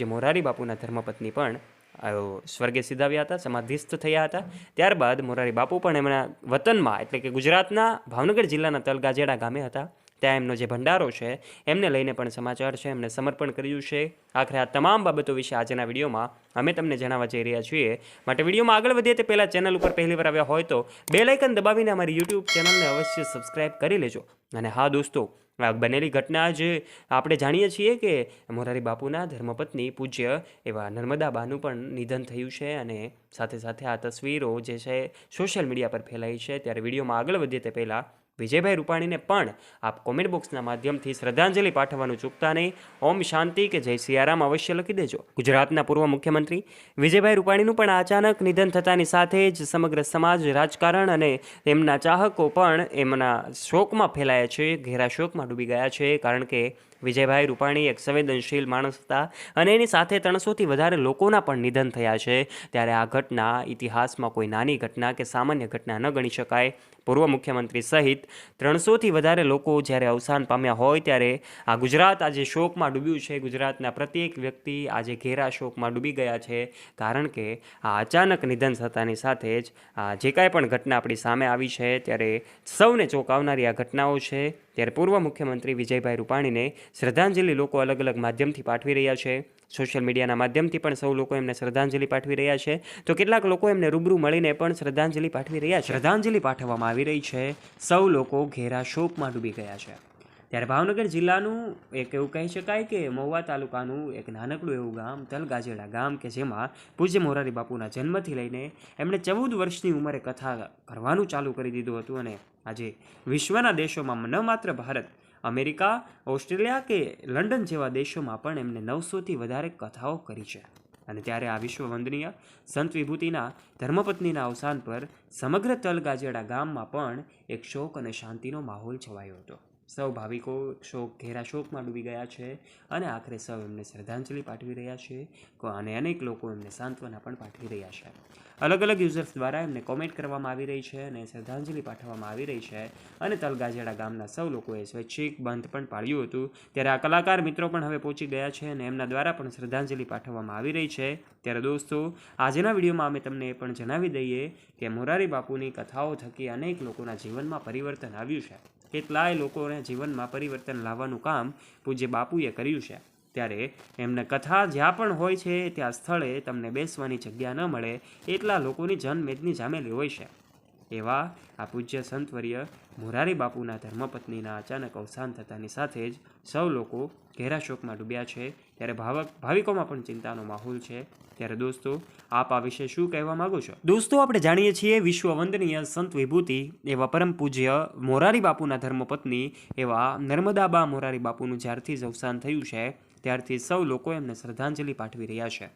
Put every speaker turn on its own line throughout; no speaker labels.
જે મોરારી બાપુના ધર્મપત્ની પણ સ્વર્ગે સિધાવ્યા હતા, સમાધિસ્થ થયા હતા. ત્યારબાદ મોરારી બાપુ પણ એમના વતનમાં, એટલે કે ગુજરાતના ભાવનગર જિલ્લાના તલગાજેડા ગામે હતા. ત્યાં એમનો જે ભંડારો છે, એમને લઈને પણ સમાચાર છે, એમને સમર્પણ કર્યું છે. આખરે આ તમામ બાબતો વિશે આજના વિડીયોમાં અમે તમને જણાવવા જઈ રહ્યા છીએ. માટે વિડીયોમાં આગળ વધીએ તે પહેલાં ચેનલ ઉપર પહેલી વાર આવ્યા હોય તો બે લાઇકન દબાવીને અમારી યુટ્યુબ ચેનલને અવશ્ય સબસ્ક્રાઇબ કરી લેજો. અને હા, દોસ્તો, આ બનેલી ઘટના જ આપણે જાણીએ છીએ કે મોરારી બાપુના ધર્મપત્ની પૂજ્ય એવા નર્મદા બાનું પણ નિધન થયું છે અને સાથે સાથે આ તસવીરો જે છે, સોશિયલ મીડિયા પર ફેલાઈ છે. ત્યારે વિડીયોમાં આગળ વધીએ તે પહેલાં વિજયભાઈ રૂપાણીને પણ આપ કોમેન્ટ બોક્સના માધ્યમથી શ્રદ્ધાંજલિ પાઠવવાનું ચૂકતા નહીં. ઓમ શાંતિ કે જય સિયારામ અવશ્ય લખી દેજો. ગુજરાતના પૂર્વ મુખ્યમંત્રી વિજયભાઈ રૂપાણીનું પણ અચાનક નિધન થતાની સાથે જ સમગ્ર સમાજ રાજકારણ અને તેમના ચાહકો પણ એમના શોકમાં ફેલાયા છે. ઘેરા શોકમાં ડૂબી ગયા છે કારણ કે વિજયભાઈ રૂપાણી એક સંવેદનશીલ માણસ હતા અને એની સાથે ત્રણસોથી વધારે લોકોના પણ નિધન થયા છે. ત્યારે આ ઘટના ઇતિહાસમાં કોઈ નાની ઘટના કે સામાન્ય ઘટના ન ગણી શકાય. પૂર્વ મુખ્યમંત્રી સહિત ત્રણસોથી વધારે લોકો જ્યારે અવસાન પામ્યા હોય ત્યારે આ ગુજરાત આજે શોકમાં ડૂબ્યું છે. ગુજરાતના પ્રત્યેક વ્યક્તિ આજે ઘેરા શોકમાં ડૂબી ગયા છે. કારણ કે આ અચાનક નિધન થતાની સાથે જ આ જે કાંઈ પણ ઘટના આપણી સામે આવી છે, ત્યારે સૌને ચોંકાવનારી આ ઘટનાઓ છે. ત્યારે પૂર્વ મુખ્યમંત્રી વિજયભાઈ રૂપાણીને શ્રદ્ધાંજલિ લોકો અલગ અલગ માધ્યમથી પાઠવી રહ્યા છે. સોશિયલ મીડિયાના માધ્યમથી પણ સૌ લોકો એમને શ્રદ્ધાંજલિ પાઠવી રહ્યા છે. તો કેટલાક લોકો એમને રૂબરૂ મળીને પણ શ્રદ્ધાંજલિ પાઠવી રહ્યા છે. શ્રદ્ધાંજલિ પાઠવવામાં આવી રહી છે. સૌ લોકો ઘેરા શોકમાં ડૂબી ગયા છે. ત્યારે ભાવનગર જિલ્લાનું એક એવું કહી શકાય કે મહુવા તાલુકાનું એક નાનકડું એવું ગામ, તલગાજેડા ગામ કે જેમાં પૂજ્ય મોરારી બાપુના જન્મથી લઈને એમણે ચૌદ વર્ષની ઉંમરે કથા કરવાનું ચાલુ કરી દીધું હતું અને આજે વિશ્વના દેશોમાં ન માત્ર ભારત અમેરિકા, ઓસ્ટ્રેલિયા કે લંડન જેવા દેશોમાં પણ એમને નવસોથી વધારે કથાઓ કરી છે. અને ત્યારે આ વિશ્વ વંદનીય સંત વિભૂતિના ધર્મપત્નીના અવસાન પર સમગ્ર તલગાજેડા ગામમાં પણ એક શોક અને શાંતિનો માહોલ છવાયો હતો. સૌ ભાવિકો શોક, ઘેરા શોકમાં ડૂબી ગયા છે અને આખરે સૌ એમને શ્રદ્ધાંજલિ પાઠવી રહ્યા છે. અને અનેક લોકો એમને સાંત્વના પણ પાઠવી રહ્યા છે. અલગ અલગ યુઝર્સ દ્વારા એમને કોમેન્ટ કરવામાં આવી રહી છે અને શ્રદ્ધાંજલિ પાઠવવામાં આવી રહી છે અને તલગાજેડા ગામના સૌ લોકોએ સ્વૈચ્છિક બંધ પણ પાડ્યું હતું. ત્યારે આ કલાકાર મિત્રો પણ હવે પહોંચી ગયા છે અને એમના દ્વારા પણ શ્રદ્ધાંજલિ પાઠવવામાં આવી રહી છે. ત્યારે દોસ્તો, આજના વિડીયોમાં અમે તમને એ પણ જણાવી દઈએ કે મોરારી બાપુની કથાઓ થકી અનેક લોકોના જીવનમાં પરિવર્તન આવ્યું છે. કેટલાય લોકોને જીવનમાં પરિવર્તન લાવવાનું કામ પૂજ્ય બાપુએ કર્યું છે. ત્યારે એમને કથા જ્યાં પણ હોય છે, ત્યાં સ્થળે તમને બેસવાની જગ્યા ન મળે એટલા લોકોની જનમેદની જામેલી હોય છે. એવા આ પૂજ્ય સંતવર્ય મોરારી બાપુના ધર્મપત્નીના અચાનક અવસાન થતાની સાથે જ સૌ લોકો ઘેરા શોકમાં ડૂબ્યા છે. ત્યારે ભાવક ભાવિકોમાં પણ ચિંતાનો માહોલ છે. ત્યારે દોસ્તો, આપ આ વિશે શું કહેવા માગો છો? દોસ્તો, આપણે જાણીએ છીએ વિશ્વ વંદનીય સંત વિભૂતિ એવા પરમ પૂજ્ય મોરારી બાપુના ધર્મપત્ની એવા નર્મદાબા મોરારી બાપુનું જ્યારથી જ અવસાન થયું છે, ત્યારથી સૌ લોકો એમને શ્રદ્ધાંજલિ પાઠવી રહ્યા છે.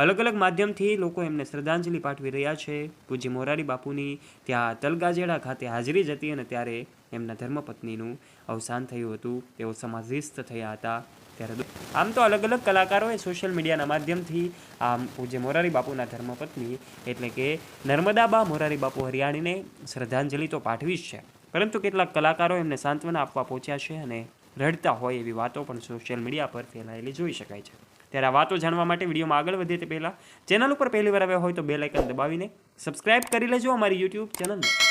અલગ અલગ માધ્યમથી લોકો એમને શ્રદ્ધાંજલિ પાઠવી રહ્યા છે. પૂજ્ય મોરારી બાપુની ત્યાં તલગાજેડા ખાતે હાજરી જતી અને ત્યારે એમના ધર્મપત્નીનું અવસાન થયું હતું. તેઓ સમાધિસ્થ થયા હતા. ત્યારે આમ તો અલગ અલગ કલાકારોએ સોશિયલ મીડિયાના માધ્યમથી આમ પૂજ્ય મોરારી બાપુના ધર્મપત્ની એટલે કે નર્મદાબા મોરારી બાપુ હરિયાણીને શ્રદ્ધાંજલિ તો પાઠવી જ છે. પરંતુ કેટલાક કલાકારો એમને સાંત્વના આપવા પહોંચ્યા છે અને રડતા હોય એવી વાતો પણ સોશિયલ મીડિયા પર ફેલાયેલી જોઈ શકાય છે. ત્યારે આ વાતો જાણવા માટે વિડીયોમાં આગળ વધીએ તે પહેલાં ચેનલ ઉપર પહેલી વાર આવ્યા હોય તો બે લાઇકન દબાવીને સબસ્ક્રાઇબ કરી લેજો અમારી યુટ્યુબ ચેનલને